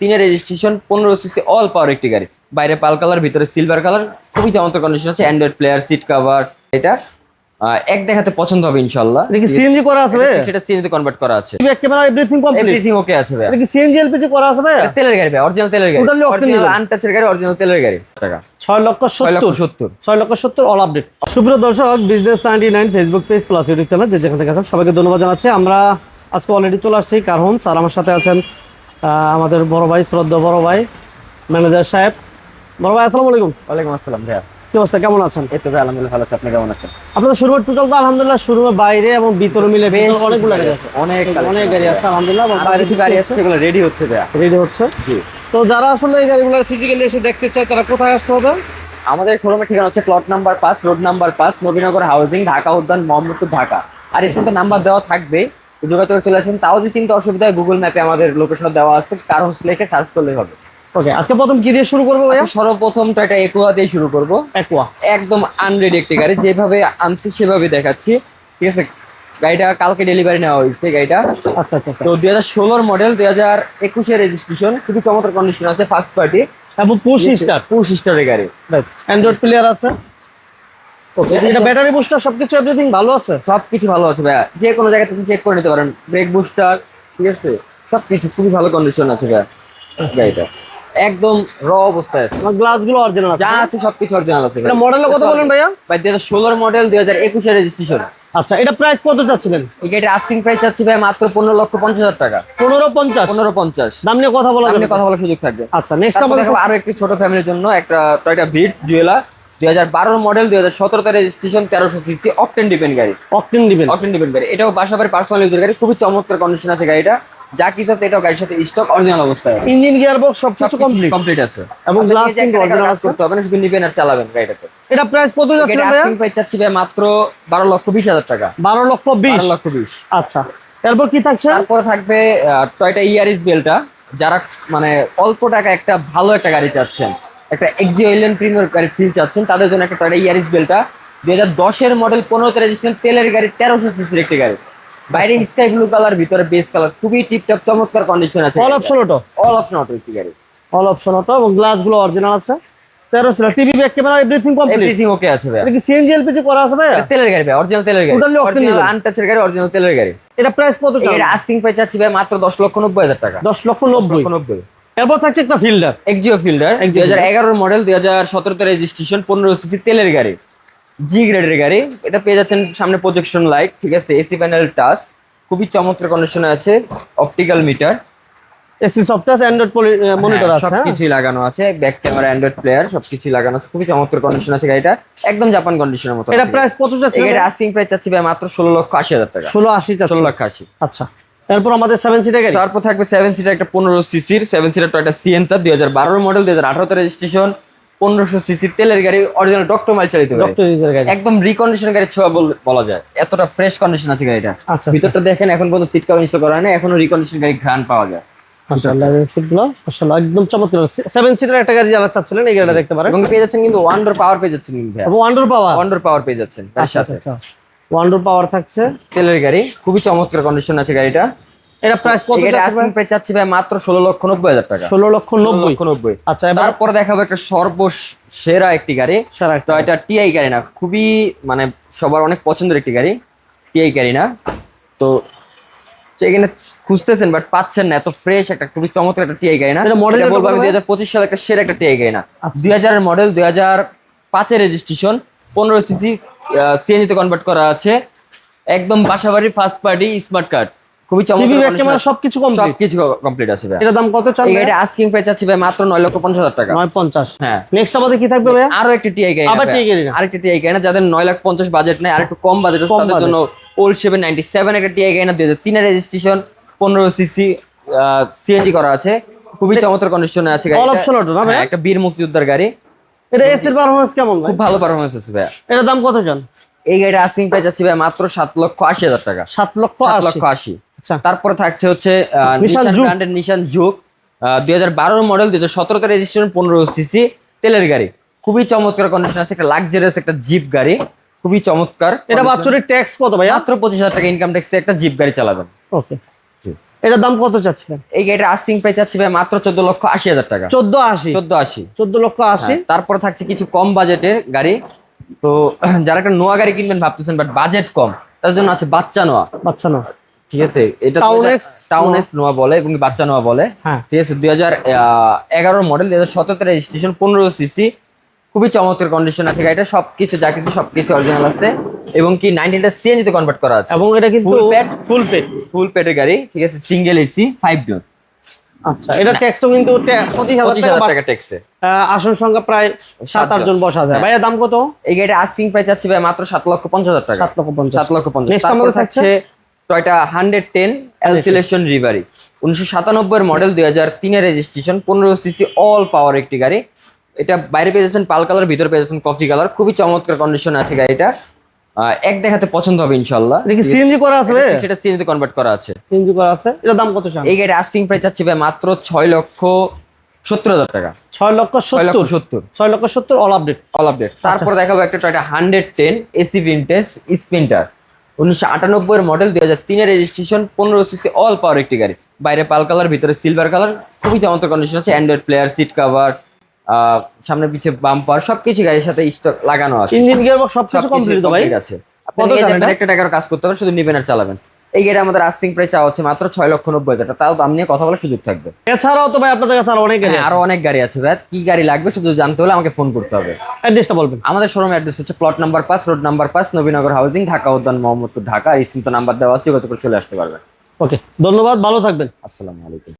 তিনের রেজিস্ট্রেশন পনেরো CC all পাওয়ার একটি গাড়ি। বাইরে পাল কালার ভিতরে সিলভার কালার খুবই চমৎকার কন্ডিশন আছে। অ্যান্ড্রয়েড প্লেয়ার সিট কভার এটা এক দেখাতে পছন্দ হবে কি সিএনজি করা আছে সেটা সিএনজি কনভার্ট করা আছে। Camera everything complete everything okay আছে ভাই কি সিএনজি এলপিজি করা আছে ভাই তেলের গাড়ি ভাই অরিজিনাল তেলের গাড়ি। অরিজিনাল আনটাচের গাড়ি অরিজিনাল তেলের গাড়ি। টাকা। 6 লক্ষ লক্ষ 70 সত্তর। ছয় লক্ষ সত্তর অল আপডেট সুপ্রিয় দর্শক business ninety nine Facebook page plus YouTube channel যে যেখান থেকে আছেন সবাইকে ধন্যবাদ জানাচ্ছি। আমরা আজকে অলরেডি চলে আসছি কার হোমস আর আমার সাথে আছেন। আমাদের বড় ভাই শ্রদ্ধা বড় ভাই ম্যানেজার সাহেব। বড় ভাই আসসালামু আলাইকুম। ওয়ালাইকুম আসসালাম ভাইয়া। কি অবস্থা? কেমন আছেন? এই তো ভাই আলহামদুলিল্লাহ ভালো আছে। আপনি কেমন আছেন? আপনাদের শোরুমের টোটাল তো আলহামদুলিল্লাহ শোরুমের বাইরে এবং ভিতরে মিলে বেশ অনেকগুলো গাড়ি আছে। অনেক অনেক গাড়ি আছে আলহামদুলিল্লাহ এবং বাইরে কিছু গাড়ি আছে সেগুলো রেডি হচ্ছে ভাইয়া। রেডি হচ্ছে? জি। তো যারা আসলে এই গাড়িগুলো ফিজিক্যালি এসে দেখতে চায় তারা কোথায় আসতে হবে? আমাদের শোরুমের ঠিকানা হচ্ছে প্লট নাম্বার পাঁচ রোড নাম্বার পাঁচ নবীনগর হাউজিং ঢাকা উদ্যান মোহাম্মদপুর ঢাকা। আর এর সাথে নাম্বার দেওয়া থাকবে যোগাযোগ চলে আসেন। তাও যদি চিন্তা অসুবিধা হয় গুগল ম্যাপে আমাদের লোকেশন দেওয়া আছে কার হোস লিখে সার্চ করলেই হবে। ওকে আজকে প্রথম কি দিয়ে শুরু করব ভাইয়া? আচ্ছা, সর্বপ্রথম তো এটা একুয়া দিয়ে শুরু করব। একোয়া একদম আনরেডি একটি গাড়ি যেভাবে আনছি সেভাবে দেখাচ্ছি। ঠিক আছে? গাড়িটা কালকে ডেলিভারি নেওয়া হয়েছে গাড়িটা। আচ্ছা আচ্ছা আচ্ছা। তো দুই হাজার ষোলোর মডেল দুই হাজার একুশের রেজিস্ট্রেশন খুবই চমৎকার কন্ডিশন আছে ফার্স্ট পার্টি এবং পুশ স্টার পুশ স্টারের গাড়ি। অ্যান্ড্রয়েড প্লেয়ার আছে? ওকে এটা ব্যাটারি বুস্টার সবকিছু এভরিথিং ভালো আছে? সবকিছু ভালো আছে ভাইয়া। যে কোনো জায়গা থেকে চেক করে নিতে পারেন। ব্রেক বুস্টার ঠিক আছে? সবকিছু খুবই ভালো কন্ডিশন আছে ভাইয়া। গাড়িটা একদম র অবস্থায় আছে। আমার গ্লাসগুলো অরিজিনাল আছে। যা আছে সবকিছু অরিজিনাল আছে এটা মডেলের কথা বলেন ভাইয়া। ভাই দুই হাজার ষোলোর মডেল রেজিস্ট্রেশন আচ্ছা এটা প্রাইস কত চাচ্ছিলেন আস্কিং প্রাইস চাচ্ছি ভাই মাত্র পনেরো লক্ষ পঞ্চাশ হাজার টাকা। পনেরো পঞ্চাশ? পনেরো পঞ্চাশ। দাম নিয়ে কথা বলা যাবে কথা বলার সুযোগ থাকবে। আচ্ছা নেক্সট তারপর আমাদের আরও একটি ছোট ফ্যামিলির জন্য একটা টয়টা জুয়েলা দুই হাজার বারোর মডেল দুই হাজার সতেরোতে রেজিস্ট্রেশন তেরোশো সিসি অকটেন ডিপেন্ড গাড়ি। অকটেন দিবেন অকটেন ডিপেন্ড গাড়ি। এটাও বাসাবাড়ি পার্সোনাল ইউজের গাড়ি খুবই চমৎকার কন্ডিশন আছে গাড়িটা। যা কিছু আছে এটাও গাড়ির সাথে স্টক অরিজিনাল অবস্থায় ইঞ্জিন গিয়ার বক্স সবকিছু কমপ্লিট কমপ্লিট আছে। এবং নিজে কিন্তু কাজ আছে। করতে হবে না শুধু নিবেন আর চালাবেন গাড়িটাতে। এটা প্রাইস কত ভাইয়া? আস্কিং প্রাইস চাচ্ছি ভাই মাত্র বারো লক্ষ বিশ হাজার টাকা। বারো লক্ষ বিশ? বারো লক্ষ বিশ। আচ্ছা। এরপর কি থাকছে? তারপরে থাকবে টয়টা ইয়ারিস বেলটা যারা মানে অল্প টাকা একটা ভালো একটা গাড়ি চাচ্ছেন একটা এক্সিও এলিয়ন প্রিমিয়ার গাড়ি ফিল চাচ্ছেন তাদের জন্য একটা টয়টা ইয়ারিস বেলটা দুই হাজার দশের মডেল পনেরোতে রেজিস্ট্রেশন তেলের গাড়ি তেরোশো সিসির একটি গাড়ি। বাইরে স্কাই ব্লু কালার ভিতরে বেস কালার খুবই টিপটপ চমৎকার কন্ডিশন আছে। All option auto all option auto একটি গাড়ি। অল অপশন অটো এবং গ্লাসগুলো অরিজিনাল আছে। তেরো TV back camera everything complete everything okay আছে ভাই এটা কি সিএনজি এলপিজি করা আছে তেলের গাড়ি ভাই অরিজিনাল তেলের গাড়ি। অরিজিনাল গাড়ি। আনটাচের গাড়ি অরিজিনাল তেলের গাড়ি। এটা প্রাইস কত আস্কিং প্রাইস ভাই মাত্র দশ লক্ষ নব্বই হাজার টাকা। দশ লক্ষ নব্বই। লক্ষ নব্বই। এরপর থাকছে একটা ফিল্ডার। এক্সিও ফিল্ডার দুই হাজার এগারোর মডেল দুই হাজার সতেরোতে রেজিস্ট্রেশন পনেরো সিসি তেলের গাড়ি জি গ্রেডের গাড়ি। এটা পেয়ে যাচ্ছেন সামনে প্রজেকশন লাইট ঠিক আছে? এসি প্যানেল টাচ খুবই চমৎকার কন্ডিশনে আছে optical meter AC software android monitor আছে হ্যাঁ? সবকিছুই লাগানো আছে ব্যাক ক্যামেরা অ্যান্ড্রয়েড প্লেয়ার সবকিছুই লাগানো আছে খুবই চমৎকার কন্ডিশন আছে গাড়িটা একদম জাপান কন্ডিশনের মতো এটা প্রাইস কত যাচ্ছে গাড়ির আস্কিং প্রাইস চাচ্ছি ভাই মাত্র ষোলো লক্ষ আশি হাজার টাকা। ষোলো আশি ষোলো লক্ষ আশি। আচ্ছা। এরপর আমাদের সেভেন সিটার গাড়ি। তারপর থাকবে সেভেন সিটার একটা পনেরো সিসির সেভেন সিটার টয়টা সিএনটা দুই হাজার বারোর মডেল দুই হাজার আঠারোতে রেজিস্ট্রেশন পনেরোশো সিসি তেলের গাড়ি অরিজিনাল ডক্টর মাইল চালিত একদম রিকন্ডিশন গাড়ি ছোঁয়া বল- যায়। এতটা ফ্রেশ কন্ডিশন আছে গাড়িটা। আচ্ছা ভিতরটা দেখেন এখন পর্যন্ত সিট কাভার ইনস্টল করা হয় না এখনও রিকন্ডিশন গাড়ি ঘ্রাণ পাওয়া যায়। একদম চমৎকার। সেভেন সিটার একটা গাড়ি যারা চাচ্ছিলেন এই গাড়িটা দেখতে পারেন। এবং পেয়ে যাচ্ছেন কিন্তু ওয়ান্ডার পাওয়ার পেয়ে যাচ্ছেন পাওয়ার পাওয়ার পেয়ে যাচ্ছেন আচ্ছা আচ্ছা। ওয়ান্ডার পাওয়ার থাকছে। তেলের গাড়ি খুবই চমৎকার কন্ডিশন আছে গাড়িটা। এটা প্রাইস কত এই গাড়ি প্রাইস চাচ্ছি ভাই মাত্র ষোলো লক্ষ নব্বই হাজার টাকা। ষোলো লক্ষ আচ্ছা তারপরে দেখাবো একটা সর্বসেরা একটি গাড়ি। সারা একটা এটা টিআই গাড়ি না খুবই মানে সবার অনেক পছন্দের একটি গাড়ি টিআই গাড়ি না। তো এখানে খুঁজতেছেন বাট পাচ্ছেন না এত ফ্রেশ একটা খুবই চমৎকার একটা টিআই গাড়ি না। এটা model বলব আমি ভাই? দুই হাজার পঁচিশ সালে একটা সেরা একটা টিআই গাড়ি না। আচ্ছা। দুই হাজারের মডেল দুই হাজার পাঁচের রেজিস্ট্রেশন পনেরো সিসি সিএনজিতে কনভার্ট করা আছে। একদম বাসাবাড়ি ফার্স্ট পার্টি স্মার্ট কার্ড খুবই চমৎকার condition সবকিছু কমপ্লিট সবকিছু কমপ্লিট আছে ভাই। এটা দাম কত এই গাড়িটা আস্কিং প্রাইস আছে ভাই মাত্র নয় লক্ষ পঞ্চাশ হাজার টাকা। নয় পঞ্চাশ। হ্যাঁ। নেক্সট আমাদের কি থাকবে ভাইয়া? আরও একটি টিআই গাড়ি আবার TI গাড়ি? আরেকটি টিআই গাড়ি না যাদের নয় লাখ পঞ্চাশ বাজেট নেই আর একটু কম বাজেট আছে তাদের জন্য ওল্ড সেভেন নাইনটি সেভেন একটা টিআই গাড়ি না দুই হাজার তিনের রেজিস্ট্রেশন পনেরো সিসি সিএনজি করা আছে। খুবই চমৎকার কন্ডিশনে আছে All গাড়িটা option auto না ভাই? হ্যাঁ, একটা বীর মুক্তিযোদ্ধার গাড়ি। এটা এসির পারফরমেন্স কেমন ভাই? খুব ভালো পারফরমেন্স আছে ভাইয়া। এটা দাম কত চান এই গাড়িটা আস্কিং প্রাইস আছে ভাই মাত্র সাত লক্ষ আশি হাজার টাকা। সাত লক্ষ সাত আশি। লক্ষ আশি। আচ্ছা। তারপরে থাকছে হচ্ছে নিশান। ব্র্যান্ডের নিশান জুক দুই হাজার বারোর মডেল দুই হাজার সতেরোতে রেজিস্ট্রেশন পনেরো সিসি তেলের গাড়ি। খুবই চমৎকার কন্ডিশন আছে একটা লাক্সারিয়াস একটা জিপ গাড়ি। খুবই চমৎকার এটা বাৎসরিক ট্যাক্স কত ভাই মাত্র পঁচিশ হাজার টাকা ইনকাম ট্যাক্সে একটা জিপ গাড়ি চালাবেন। ওকে এটার দাম কত চাচ্ছিলেন? এই গাড়িটার আস্তিং প্রাইস আছে ভাই মাত্র চোদ্দ লক্ষ আশি হাজার টাকা। চোদ্দ আশি? চোদ্দ আশি। চোদ্দ লক্ষ আশি? হ্যাঁ, তারপর থাকছে কিছু কম বাজেটের গাড়ি। তো যারা একটা নোয়া গাড়ি কিনবেন ভাবতেছেন বাট বাজেট কম তার জন্য আছে বাচ্চা নোয়া। বাচ্চা নোয়া। ঠিক আছে এটা টাউন এক্স নোয়া বলে এবং বাচ্চা নোয়া বলে। হ্যাঁ। ঠিক আছে দুই হাজার এগারোর মডেল দুই হাজার সতেরো রেজিস্ট্রেশন পনেরো সিসি খুবই চমৎকার কন্ডিশন আছে গাড়িটা সবকিছু যা কিছু সবকিছু অরিজিনাল আছে। এবং কি নাইনটিনটা সিএনজি তে কনভার্ট করা আছে। এবং এটা কিন্তু Full pad? Full paid full পেটের গাড়ি ঠিক আছে? সিঙ্গেল এসি ফাইভ ডোর আচ্ছা এটা ট্যাক্সও কিন্তু পঁচিশ হাজার টাকা ট্যাক্সে আসন সংখ্যা প্রায় সাত সাতজন। আটজন বসা যায়। হ্যাঁ। ভাইয়া দাম কত? এই গাড়িটা আস্কিং প্রাইস আছে ভাই মাত্র সাত লক্ষ পঞ্চাশ হাজার টাকা। সাত লক্ষ পঞ্চাশ। সাত লক্ষ পঞ্চাশ। আমাদের থাকছে? টয়টা হান্ড্রেড টেন এলসিলেশন রিভারি উনিশশো সাতানব্বই মডেল দুই হাজার তিনের রেজিস্ট্রেশন পনেরো সিসি অল পাওয়ার একটি গাড়ি। এটা বাইরে পেয়েছেন পাল কালার ভিতরে পেয়েছেন কফি কালার খুবই চমৎকার কন্ডিশন আছে গাড়িটা। এক দেখাতে পছন্দ হবে ইনশাল্লাহ এটা কি সিএনজি করা আছে সেটা সিএনজিতে কনভার্ট করা আছে। সিএনজি করা আছে? এটা দাম কত এই গাড়ির আস্কিং প্রাইস আছে ভাই মাত্র ছয় লক্ষ সত্তর হাজার টাকা। ছয় লক্ষ সত্তর? সত্তর। ছয় লক্ষ সত্তর অল আপডেট অল আপডেট তারপর দেখাবো একটা Toyota hundred ten AC vintage sprinter উনিশশো আটানব্বই মডেল দুই হাজার তিনের রেজিস্ট্রেশন পনেরো সিসি অল পাওয়ার একটি গাড়ি। বাইরে পাল কালার ভিতরে সিলভার কালার খুবই চমৎকার কন্ডিশন আছে। অ্যান্ড্রয়েড প্লেয়ার সিট কাভার সামনে পিছিয়ে বাম্পার সবকিছু গাড়ির সাথে স্টক লাগানো আছে। ইঞ্জিন গিয়ার বক্স সবকিছু কমপ্লিট ভাই? আছে। আপনি একটা টাকার কাজ করতে হবে শুধু নিবেন আর চালাবেন। এই গাড়ি আমাদের আস্তিং প্রাইস চাওয়া হচ্ছে মাত্র ছয় লক্ষ নব্বই হাজার টাকা। তাও দাম নিয়ে কথা বলার সুযোগ থাকবে। এছাড়াও তো ভাই আপনাদের কাছে আরও অনেক গাড়ি হ্যাঁ, আরও অনেক গাড়ি আছে ভাই। কি গাড়ি লাগবে শুধু জানতে হলে আমাকে ফোন করতে হবে। অ্যাড্রেসটা বলবেন। আমাদের শোরুম অ্যাড্রেস হচ্ছে প্লট নাম্বার পাঁচ রোড নাম্বার পাঁচ নবীনগর হাউজিং ঢাকা উদ্যান মোহাম্মদপুর ঢাকা। এই সিমতো নাম্বার দেওয়া আছে যোগাযোগ করে চলে আসতে পারবেন। ওকে ধন্যবাদ ভালো থাকবেন। আসসালামু আলাইকুম।